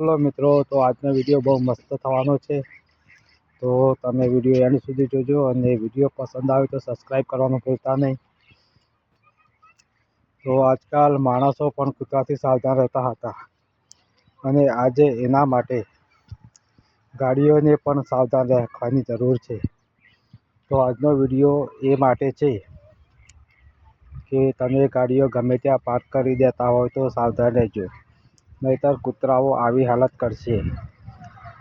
Hello મિત્રો, તો આજનો વીડિયો બહુ મસ્ત થવાનો છે. તો તમે વીડિયો એન્ડ સુધી જોજો અને વીડિયો પસંદ આવે તો સબસ્ક્રાઈબ કરવાનું ભૂલતા નહીં. તો આજકાલ માણસો પણ કૂતરાથી સાવધાન રહેતા હતા અને આજે એના માટે ગાડીઓને પણ સાવધાન રાખવાની જરૂર છે. તો આજનો વીડિયો એ માટે છે કે તમે ગાડીઓ ગમે ત્યાં પાર્ક કરી દેતા હોય તો સાવધાન રહેજો. નહીંતર કૂતરાઓ આવી હાલત કરશે.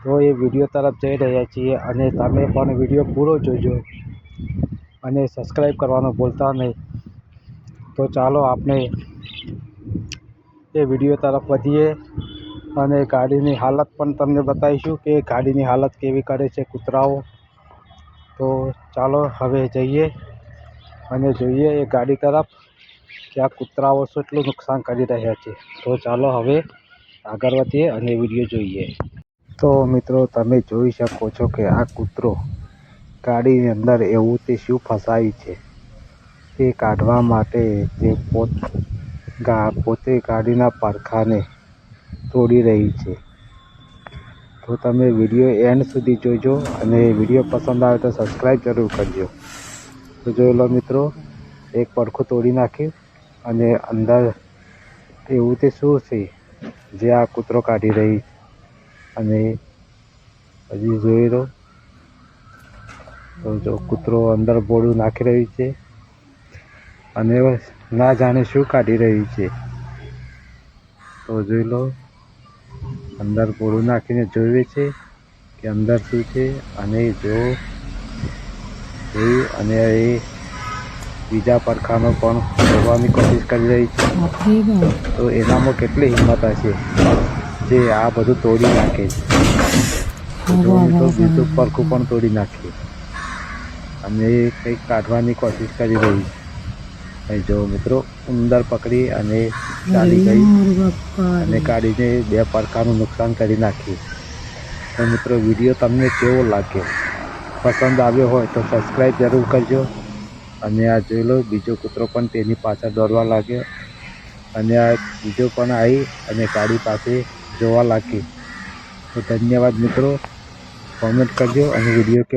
તો એ વીડિયો તરફ જઈ રહ્યા છીએ અને તમે પણ વીડિયો પૂરો જોજો અને સબસ્ક્રાઈબ કરવાનું ભૂલતા નહીં. તો ચાલો આપણે એ વીડિયો તરફ વધીએ અને ગાડીની હાલત પણ તમને બતાવીશું કે ગાડીની હાલત કેવી કરે છે કૂતરાઓ. તો ચાલો હવે જઈએ અને જોઈએ એ ગાડી તરફ કે આ કૂતરાઓ કેટલું નુકસાન કરી રહ્યા છે. તો ચાલો હવે આગળ વધીએ અને વીડિયો જોઈએ. તો મિત્રો, તમે જોઈ શકો છો કે આ કૂતરો ગાડીની અંદર એવું તે શું ફસાયું છે? તે કાઢવા માટે તે પોત પોતે ગાડીના પડખાને તોડી રહી છે. તો તમે વીડિયો એન્ડ સુધી જોજો અને વીડિયો પસંદ આવે તો સબસ્ક્રાઈબ જરૂર કરજો. તો જોઈ લો મિત્રો, એક પડખું તોડી નાખ્યું અને અંદર એવું તે શું છે? જે આ કૂતરો કાઢી રહી અને હજી જોઈ લો. તો જો કૂતરો અંદર બોડું નાખી રહ્યું છે અને ના જાણે શું કાઢી રહ્યું છે. તો જોઈ લો, અંદર બોળું નાખીને જોઈએ છે કે અંદર શું છે અને જો જોઈ અને એ બીજા પડખાનો પણ કરવાની કોશિશ કરી રહી છે. તો એનામાં કેટલી હિંમત હશે? જે આ બધું તોડી નાખે છે. તો બીજું પરખું પણ તોડી નાખે. અને કંઈક કાઢવાની કોશિશ કરી રહી છે. જો મિત્રો ઉંદર પકડી અને ચાલી ગઈ અને કાઢીને બે પડખાનું નુકસાન કરી નાખ્યું તો મિત્રો વીડિયો તમને કેવો લાગ્યો? પસંદ આવ્યો હોય તો સબસ્ક્રાઈબ જરૂર કરજો. અને આ જોઈ લો, બીજો કૂતરો પણ તેની પાછળ દોડવા લાગ્યો. અને આ બીજો પણ આવી અને ગાડી પાસે જોવા લાગી. તો ધન્યવાદ મિત્રો કોમેન્ટ કરજો અને વીડિયો